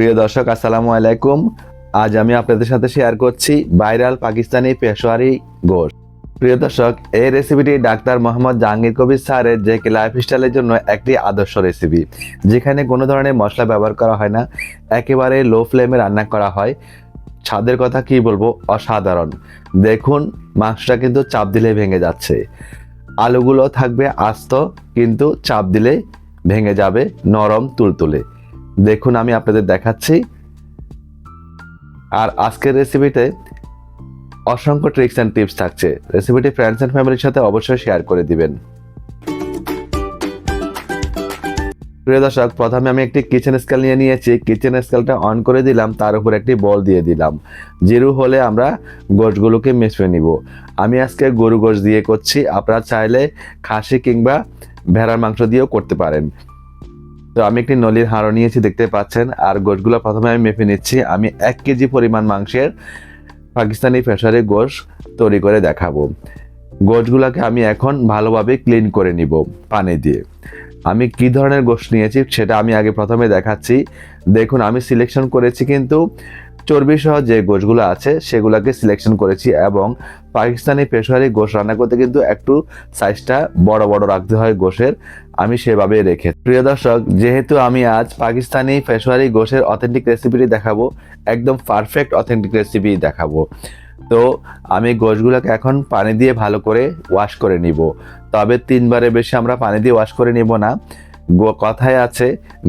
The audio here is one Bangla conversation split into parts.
প্রিয় দর্শক, আসসালামু আলাইকুম। আজ আমি আপনাদের সাথে শেয়ার করছি ভাইরাল পাকিস্তানি পেশোয়ারি গোশ। প্রিয় দর্শক, এই রেসিপিটি ডাক্তার মোহাম্মদ জাহাঙ্গীর কবির স্যারের যে লাইফ স্টাইলের জন্য একটি আদর্শ রেসিপি যেখানে কোনো ধরনের মশলা ব্যবহার করা হয় না, একেবারে লো ফ্লেমে রান্না করা হয়। স্বাদের কথা কি বলব? অসাধারণ। দেখুন, মাংসটা কিন্তু চাপ দিলে ভেঙে যাচ্ছে। আলুগুলো থাকবে আস্ত, কিন্তু চাপ দিলে ভেঙে যাবে নরম, তুলতুলে। দেখুন, আমি আপনাদের দেখাচ্ছি। আর আজকের রেসিপিতে অসংখ্য ট্রিক্স অ্যান্ড টিপস থাকছে। রেসিপিটি ফ্রেন্ডস অ্যান্ড ফ্যামিলির সাথে অবশ্যই শেয়ার করে দিবেন। প্রিয় দর্শক, প্রথমে আমি একটি কিচেন স্কেল নিয়ে নিয়েছি। কিচেন স্কেলটা অন করে দিলাম, তার উপর একটি বল দিয়ে দিলাম। জিরু হলে আমরা গোশগুলোকে মেশিয়ে নিব। আমি আজকে গরু গোশ দিয়ে করছি। আপনারা চাইলে খাসি কিংবা ভেড়ার মাংস দিয়েও করতে পারেন। তো আমি একটি নলির হাঁড়ো নিয়েছি, দেখতে পাচ্ছেন। আর গোশগুলো প্রথমে আমি মেপে নিচ্ছি। আমি এক কেজি পরিমাণ মাংসের পাকিস্তানি প্রেশারে গোশ তৈরি করে দেখাবো। গোশগুলোকে আমি এখন ভালোভাবে ক্লিন করে নিব পানি দিয়ে। আমি কি ধরনের গোশ নিয়েছি সেটা আমি আগে প্রথমে দেখাচ্ছি। দেখুন, আমি সিলেকশন করেছি কিন্তু চর্বি সহ যে গোশগুলো আছে, সেগুলোকে সিলেকশন করেছি এবং পাকিস্তানি পেশোয়ারি গোশ রান্না করতে কিন্তু একটু সাইজটা বড় বড় রাখতে হয় গোশের, আমি সেভাবে রেখে প্রিয় দর্শক, যেহেতু আমি আজ পাকিস্তানি পেশোয়ারি গোশের অথেন্টিক রেসিপিটি দেখাবো, একদম পারফেক্ট অথেন্টিক রেসিপি দেখাবো। তো আমি গোশগুলোকে এখন পানি দিয়ে ভালো করে ওয়াশ করে নিব। তবে তিনবারের বেশি আমরা পানি দিয়ে ওয়াশ করে নিব না। গো কথায় আছে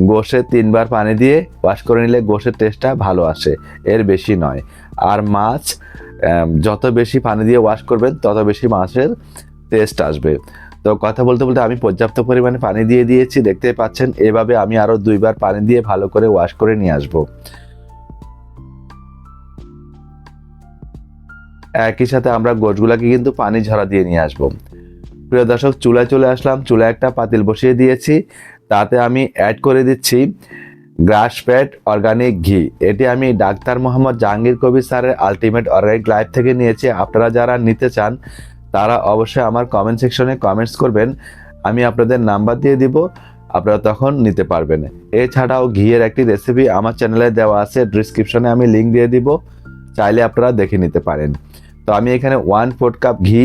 গোশে তিনবার পানি দিয়ে ওয়াশ করে নিলে গোশের টেস্টটা ভালো আসে, এর বেশি নয়। আর মাছ যত বেশি পানি দিয়ে ওয়াশ করবেন, তত বেশি মাছের টেস্ট আসবে। তো কথা বলতে বলতে আমি পর্যাপ্ত পরিমাণে পানি দিয়ে দিয়েছি, দেখতে পাচ্ছেন, এভাবে আমি আরও দুইবার পানি দিয়ে ভালো করে ওয়াশ করে নিয়ে আসব। একই সাথে আমরা গোশগুলাকে কিন্তু পানি ঝরা দিয়ে নিয়ে আসব। প্রিয় দর্শক, চুলায় চলে আসলাম, চুলায় একটা পাতিল বসিয়ে দিয়েছি। তাতে আমি অ্যাড করে দিচ্ছি গ্রাস ফ্যাট অর্গানিক ঘি। এটি আমি ডাক্তার মোহাম্মদ জাহাঙ্গীর কবির স্যারের আলটিমেট অর্গানিক লাইফ থেকে নিয়েছি। আপনারা যারা নিতে চান, তারা অবশ্যই আমার কমেন্ট সেকশনে কমেন্টস করবেন। আমি আপনাদের নাম্বার দিয়ে দিব, আপনারা তখন নিতে পারবেন। এছাড়াও ঘিয়ের একটি রেসিপি আমার চ্যানেলে দেওয়া আছে ডিসক্রিপশনে আমি লিঙ্ক দিয়ে দিব, চাইলে আপনারা দেখে নিতে পারেন। তো আমি এখানে ওয়ান ফোর্থ কাপ ঘি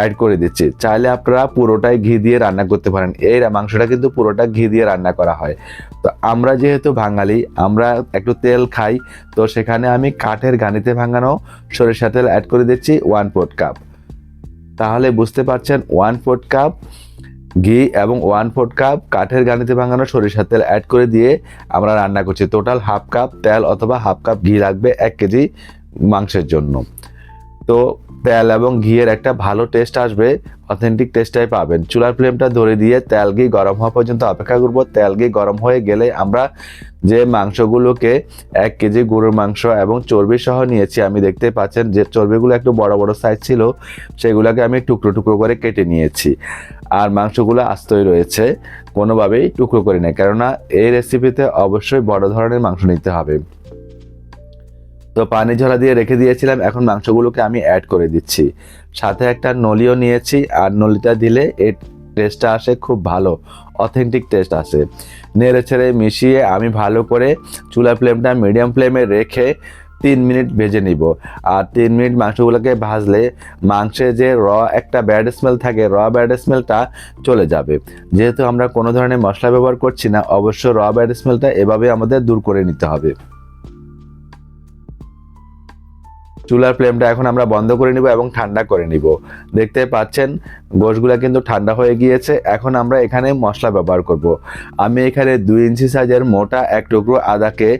অ্যাড করে দিচ্ছি। চাইলে আপনারা পুরোটাই ঘি দিয়ে রান্না করতে পারেন। এই মাংসটা কিন্তু পুরোটা ঘি দিয়ে রান্না করা হয়। তো আমরা যেহেতু বাঙালি, আমরা একটু তেল খাই, তো সেখানে আমি কাঠের ঘানিতে ভাঙানো সরিষা তেল অ্যাড করে দিচ্ছি ওয়ান ফোর্থ কাপ তাহলে বুঝতে পারছেন ওয়ান ফোর্থ কাপ ঘি এবং ওয়ান ফোর্থ কাপ কাঠের গানিতে ভাঙানো সরিষার তেল অ্যাড করে দিয়ে আমরা রান্না করছি। টোটাল হাফ কাপ তেল অথবা হাফ কাপ ঘি লাগবে এক কেজি মাংসের জন্য। তো তেল এবং ঘিয়ের একটা ভালো টেস্ট আসবে অথেন্টিক টেস্টটাই পাবেন। চুলার ফ্লেমটা ধরে দিয়ে তেল ঘি গরম হওয়া পর্যন্ত অপেক্ষা করব। তেল ঘি গরম হয়ে গেলে আমরা যে মাংসগুলোকে এক কেজি গরুর মাংস এবং চর্বি সহ নিয়েছি, আমি দেখতে পাচ্ছেন যে চর্বিগুলো একটু বড় বড় সাইজ ছিল, সেগুলোকে আমি টুকরো টুকরো করে কেটে নিয়েছি। আর মাংসগুলো আস্তই রয়েছে, কোনোভাবেই টুকরো করে নেই, কেননা এই রেসিপিতে অবশ্যই বড় ধরনের মাংস নিতে হবে। তো পানি ঝরা দিয়ে রেখে দিয়েছিলাম, এখন মাংসগুলোকে আমি অ্যাড করে দিচ্ছি। সাথে একটা নলিও নিয়েছি, আর নলিটা দিলে এর টেস্টটা আসে খুব ভালো অথেন্টিক টেস্ট আসে। নেড়ে ছেড়ে মিশিয়ে আমি ভালো করে চুলা ফ্লেমটা মিডিয়াম ফ্লেমে রেখে তিন মিনিট ভেজে নিব। আর তিন মিনিট মাংসগুলোকে ভাজলে মাংসে যে র একটা ব্যাড স্মেল থাকে র ব্যাড স্মেলটা চলে যাবে। যেহেতু আমরা কোনো ধরনের মশলা ব্যবহার করছি না, অবশ্য র ব্যাড স্মেলটা এভাবে আমাদের দূর করে নিতে হবে। চুলার ফ্লেমটা এখন আমরা বন্ধ করে নিব এবং ঠান্ডা করে নিব। দেখতে পাচ্ছেন, গোশগুলো কিন্তু ঠান্ডা হয়ে গিয়েছে। এখন আমরা এখানে মশলা ব্যবহার করব। আমি এখানে দুই ইঞ্চি সাইজের মোটা এক টুকরো আদাকে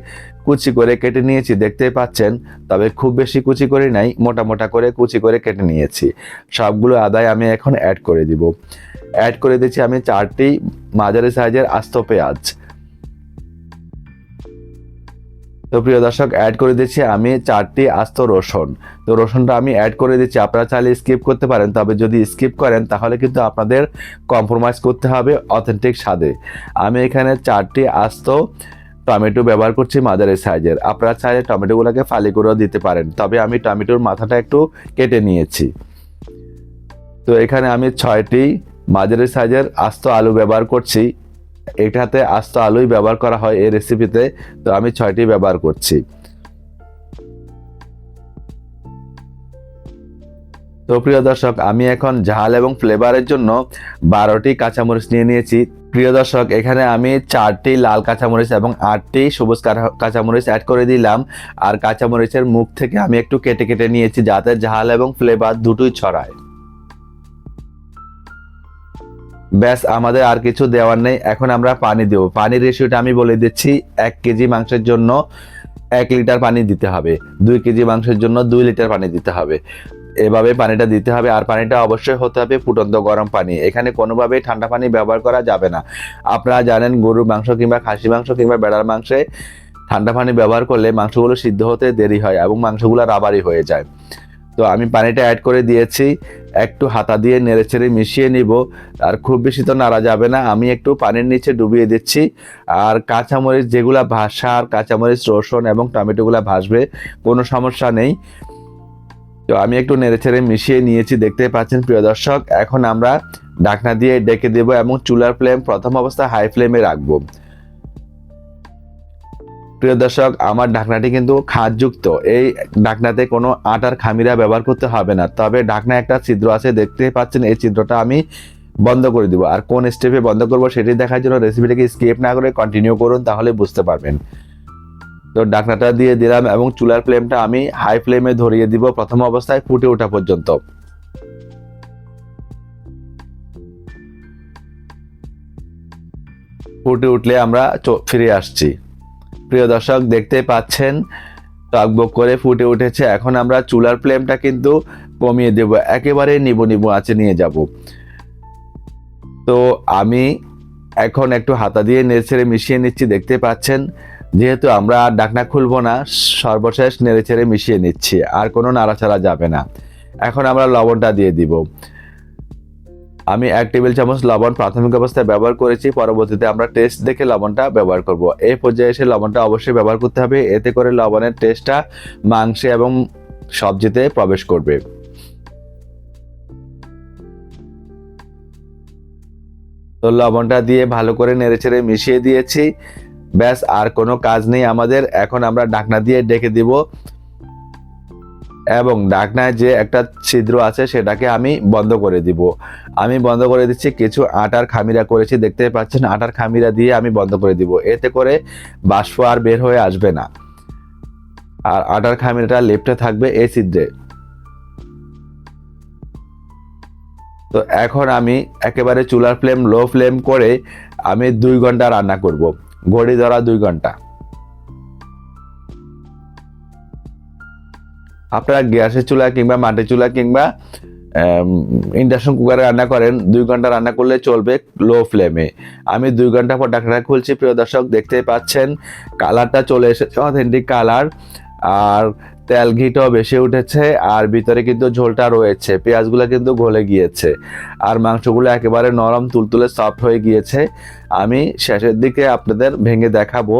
কুচি করে কেটে নিয়েছি, দেখতে পাচ্ছেন। তবে খুব বেশি কুচি করে নাই, মোটা মোটা করে কুচি করে কেটে নিয়েছি। সবগুলো আদায় আমি এখন অ্যাড করে দিব। অ্যাড করে দিচ্ছি আমি চারটি মাঝারি সাইজের আস্ত পেঁয়াজ। তো প্রিয় দর্শক অ্যাড করে দিচ্ছি আমি চারটি আস্ত রসুন। তো রসুনটা আমি অ্যাড করে দিচ্ছি, আপনারা চাইলে স্কিপ করতে পারেন, তবে যদি স্কিপ করেন, তাহলে কিন্তু আপনাদের কম্প্রোমাইজ করতে হবে অথেন্টিক স্বাদে। আমি এখানে চারটি আস্ত টমেটো ব্যবহার করছি মাঝারি সাইজের। আপনারা চাইলে টমেটোগুলোকে ফালি করেও দিতে পারেন, তবে আমি টমেটোর মাথাটা একটু কেটে নিয়েছি। তো এখানে আমি ছয়টি মাঝারি সাইজের আস্ত আলু ব্যবহার করছি। এটাতে আস্ত আলুই ব্যবহার করা হয় এই রেসিপিতে তো আমি ছয়টি ব্যবহার করছি। তো প্রিয় দর্শক, আমি এখন ঝাল এবং ফ্লেভারের জন্য বারোটি কাঁচামরিচ নিয়ে নিয়েছি। প্রিয় দর্শক, এখানে আমি চারটি লাল কাঁচামরিচ এবং আটটি সবুজ কাঁচা- কাঁচামরিচ অ্যাড করে দিলাম। আর কাঁচামরিচের মুখ থেকে আমি একটু কেটে কেটে নিয়েছি যাতে ঝাল এবং ফ্লেভার দুটোই ছড়ায়। ব্যাস, আমাদের আর কিছু দেওয়ার নেই। এখন আমরা পানি দেবো। পানির রেশিওটা আমি বলে দিচ্ছি, এক কেজি মাংসের জন্য এক লিটার পানি দিতে হবে। দুই কেজি মাংসের জন্য দুই লিটার পানি দিতে হবে। এভাবে পানিটা দিতে হবে, আর পানিটা অবশ্যই হতে হবে ফুটন্ত গরম পানি। এখানে কোনোভাবেই ঠান্ডা পানি ব্যবহার করা যাবে না। আপনারা জানেন, গরুর মাংস কিংবা খাসি মাংস কিংবা বেড়ার মাংসে ঠান্ডা পানি ব্যবহার করলে মাংসগুলো সিদ্ধ হতে দেরি হয় এবং মাংসগুলো রাবারি হয়ে যায়। তো আমি পানিটা অ্যাড করে দিয়েছি, একটু হাতা দিয়ে নেড়ে নেড়েচেড়ে মিশিয়ে নিব, আর খুব বেশি তো নাড়া যাবে না, আমি একটু পানির নিচে ডুবিয়ে দিচ্ছি, আর কাঁচামরিচ যেগুলা ভাসা আর কাঁচামরিচ রসুন এবং টমেটোগুলো ভাসবে, কোনো সমস্যা নেই। তো আমি একটু নেড়ে নেড়েচেড়ে মিশিয়ে নিয়েছি, দেখতে পাচ্ছেন প্রিয় দর্শক, এখন আমরা ঢাকনা দিয়ে ডেকে দেব এবং চুলার ফ্লেম প্রথম অবস্থায় হাই ফ্লেমে রাখব। প্রিয় দর্শক, আমার ঢাকনাটি কিন্তু খাঁজযুক্ত এই ঢাকনাতে কোনো আটার খামিরা ব্যবহার করতে হবে না। তবে ঢাকনা একটা ছিদ্র আছে, দেখতে পাচ্ছেন, এই ছিদ্রটা আমি বন্ধ করে দিব। আর কোন স্টেপে বন্ধ করব সেটি দেখার জন্য রেসিপিটাকে স্কিপ না করে কন্টিনিউ করুন, তাহলে বুঝতে পারবেন। তো ঢাকনাটা দিয়ে দিলাম এবং চুলার ফ্লেমটা আমি হাই ফ্লেমে ধরিয়ে দিব, প্রথম অবস্থায় ফুটে ওঠা পর্যন্ত। ফুটে উঠলে আমরা ফিরে আসছি। প্রিয় দর্শক দেখতে পাচ্ছেন, টকবক করে ফুটে উঠেছে। এখন আমরা চুলার ফ্লেমটা কিন্তু কমিয়ে দেব। একেবারে নিবো নিবো আছে নিয়ে যাব। তো আমি এখন একটু হাতা দিয়ে নেড়েছেড়ে মিশিয়ে নিচ্ছি, দেখতে পাচ্ছেন। যেহেতু আমরা আর ডাকনা খুলবো না, সর্বশেষ নেড়েছেড়ে মিশিয়ে নিচ্ছি, আর কোনো নাড়াচাড়া যাবে না। এখন আমরা লবণটা দিয়ে দিব। আমি এক টেবিল চামচ লবণ প্রাথমিক অবস্থায় ব্যবহার করেছি, পরবর্তীতে আমরা টেস্ট দেখে লবণটা ব্যবহার করব। এই পর্যায়ে এসে লবণটা অবশ্যই ব্যবহার করতে হবে, এতে করে লবণের টেস্টটা মাংসে এবং সবজিতে প্রবেশ করবে। তো লবণটা দিয়ে ভালো করে নেড়েচেড়ে মিশিয়ে দিয়েছি। ব্যাস, আর কোনো কাজ নেই আমাদের। এখন আমরা ঢাকনা দিয়ে ডেকে দিব। এবং ডাকনায় যে একটা ছিদ্র আছে সেটাকে আমি বন্ধ করে দিব। আমি বন্ধ করে দিচ্ছি, কিছু আটার খামিরা করেছি, দেখতে পাচ্ছেন আটার খামিরা দিয়ে আমি বন্ধ করে দিব। এতে করে বাষ্প আর বের হয়ে আসবে না। আর আটার খামিরাটা লেপটে থাকবে এই ছিদ্রে। তো এখন আমি একেবারে চুলার ফ্লেম, লো ফ্লেম করে আমি দুই ঘণ্টা রান্না করব। ঘড়ি ধরা দুই ঘণ্টা। আপনারা গ্যাসের চুলা কিংবা মাটির চুলা কিংবা ইন্ডাকশন কুকারে রান্না করেন, দুই ঘণ্টা রান্না করলে চলবে লো ফ্লেমে। আমি দুই ঘণ্টা পর ঢাকনা খুলছি, প্রিয় দর্শক, দেখতেই পাচ্ছেন, কালারটা চলে এসেছে অথেন্টিক কালার আর তেল ঘিটাও বেশি উঠেছে, আর ভিতরে কিন্তু ঝোলটা রয়েছে, পেঁয়াজগুলো কিন্তু গলে গিয়েছে, আর মাংসগুলো একেবারে নরম, তুলতুলে সফট হয়ে গিয়েছে। আমি শেষের দিকে আপনাদের ভেঙে দেখাবো,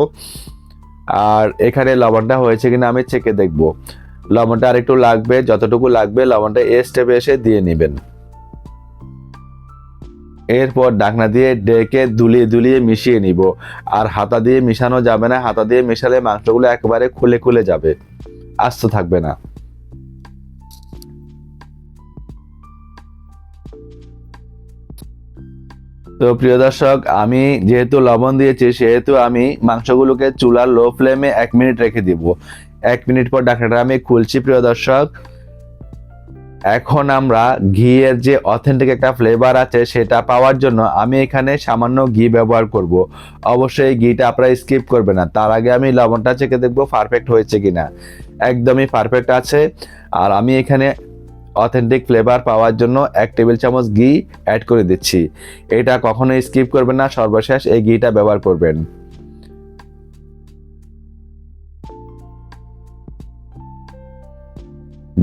আর এখানে লবণটা হয়েছে কিনা আমি চেকে দেখব। লবণটা আর একটু লাগবে, যতটুকু লাগবে লবণটা এ স্টেপে এসে দিয়ে নেবেন। এরপর ডাকনা দিয়ে ডেকে দুলিয়ে দুলিয়ে মিশিয়ে নিব। আর হাতা দিয়ে মিশানো যাবে না, হাতা দিয়ে মেশালে মাংসগুলো একেবারে খুলে খুলে যাবে। আস্ত থাকবে না। তো প্রিয় দর্শক, আমি যেহেতু লবণ দিয়েছি, সেহেতু আমি মাংসগুলোকে চুলার লো ফ্লেমে এক মিনিট রেখে দিব। এক মিনিট পর ডাকনাটা আমি খুলছি, প্রিয় দর্শক। এখন আমরা ঘিয়ের যে অথেন্টিক একটা ফ্লেভার আছে সেটা পাওয়ার জন্য আমি এখানে সামান্য ঘি ব্যবহার করব। অবশ্যই ঘিটা আপনারা স্কিপ করবে না। তার আগে আমি লবণটা চেখে দেখব পারফেক্ট হয়েছে কিনা। একদমই পারফেক্ট আছে। আর আমি এখানে অথেন্টিক ফ্লেভার পাওয়ার জন্য এক টেবিল চামচ ঘি অ্যাড করে দিচ্ছি। এটা কখনোই স্কিপ করবেন না, সর্বশেষ এই ঘিটা ব্যবহার করবেন।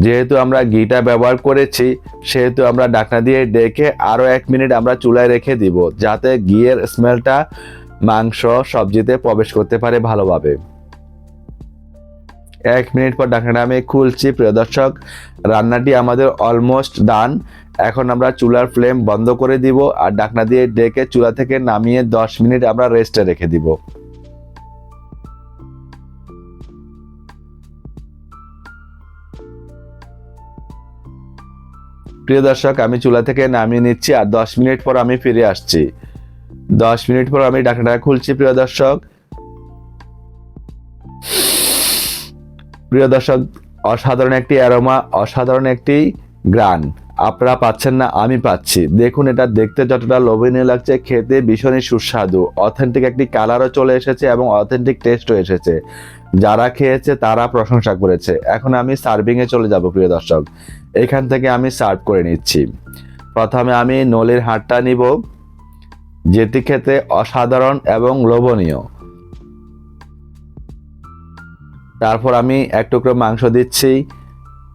যেহেতু আমরা ঘিটা ব্যবহার করেছি, সেহেতু আমরা ডাকনা দিয়ে ডেকে আরও এক মিনিট আমরা চুলায় রেখে দিব, যাতে ঘিয়ের স্মেলটা মাংস সবজিতে প্রবেশ করতে পারে ভালোভাবে। এক মিনিট পর ডাকনাটা আমি খুলছি। প্রিয় দর্শক, রান্নাটি আমাদের অলমোস্ট ডান এখন আমরা চুলার ফ্লেম বন্ধ করে দিব আর ডাকনা দিয়ে ডেকে চুলা থেকে নামিয়ে দশ মিনিট আমরা রেস্টে রেখে দিব। প্রিয় দর্শক, আমি চুলা থেকে নামিয়ে নিচ্ছি আর দশ মিনিট পর আমি ফিরে আসছি। দশ মিনিট পর আমি ঢাকনাটা খুলছি, প্রিয় দর্শক। প্রিয় দর্শক, অসাধারণ একটি অ্যারোমা, অসাধারণ একটি গ্রান। আপনারা পাচ্ছেন না, আমি পাচ্ছি। দেখুন, এটা দেখতে যতটা লোভনীয় লাগছে, খেতে ভীষণই সুস্বাদু। অথেন্টিক একটি কালারও চলে এসেছে এবং অথেন্টিক টেস্টও এসেছে। যারা খেয়েছে তারা প্রশংসা করেছে। এখন আমি সার্ভিংয়ে চলে যাব, প্রিয় দর্শক। এখান থেকে আমি সার্ভ করে নিচ্ছি। প্রথমে আমি নলির হাটটা নিব, যেটি খেতে অসাধারণ এবং লোভনীয়। তারপর আমি এক টুকরো মাংস দিচ্ছি।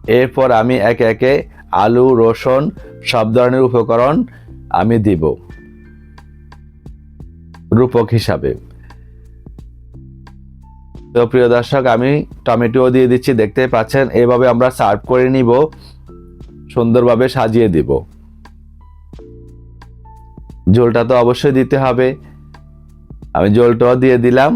এরপর আমি একে একে আলু, রসুন, সব ধরনের উপকরণ আমি দিব। রূপক হিসাবে। তো প্রিয় দর্শক, আমি টমেটো দিয়ে দিচ্ছি, দেখতে পাচ্ছেন? এভাবে আমরা সার্ভ করে নিব, সুন্দরভাবে সাজিয়ে দিব। ঝোলটা তো অবশ্যই দিতে হবে। আমি ঝোলটাও দিয়ে দিলাম।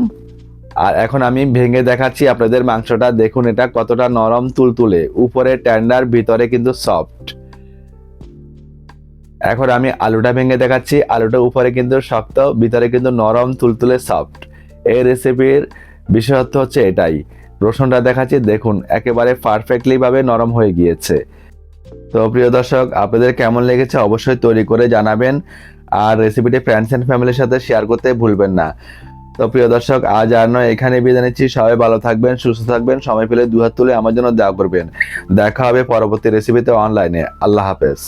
আর এখন আমি ভেঙে দেখাচ্ছি আপনাদের মাংসটা। দেখুন, এটা কতটা নরম তুলতুলে। উপরে টেন্ডার ভিতরে কিন্তু সফট এখন আমি আলুটা ভেঙে দেখাচ্ছি। আলুটা উপরে কিন্তু শক্ত, ভিতরে কিন্তু নরম, তুলতুলে সফট এই রেসিপির বিশেষত্ব হচ্ছে এটাই। রসুনটা দেখাচ্ছি, দেখুন, একেবারে পারফেক্টলিভাবে নরম হয়ে গিয়েছে। তো প্রিয় দর্শক, আপনাদের কেমন লেগেছে অবশ্যই তৈরি করে জানাবেন, আর রেসিপিটি ফ্রেন্ডস অ্যান্ড ফ্যামিলির সাথে শেয়ার করতে ভুলবেন না। তো প্রিয় দর্শক, আজ আর নয়, এখানে বিদায় নিচ্ছি। সবাই ভালো থাকবেন, সুস্থ থাকবেন, সময় পেলে দুহাত তুলে আমার জন্য দেওয়া করবেন। দেখা হবে পরবর্তী রেসিপিতে অনলাইনে আল্লাহ হাফেজ।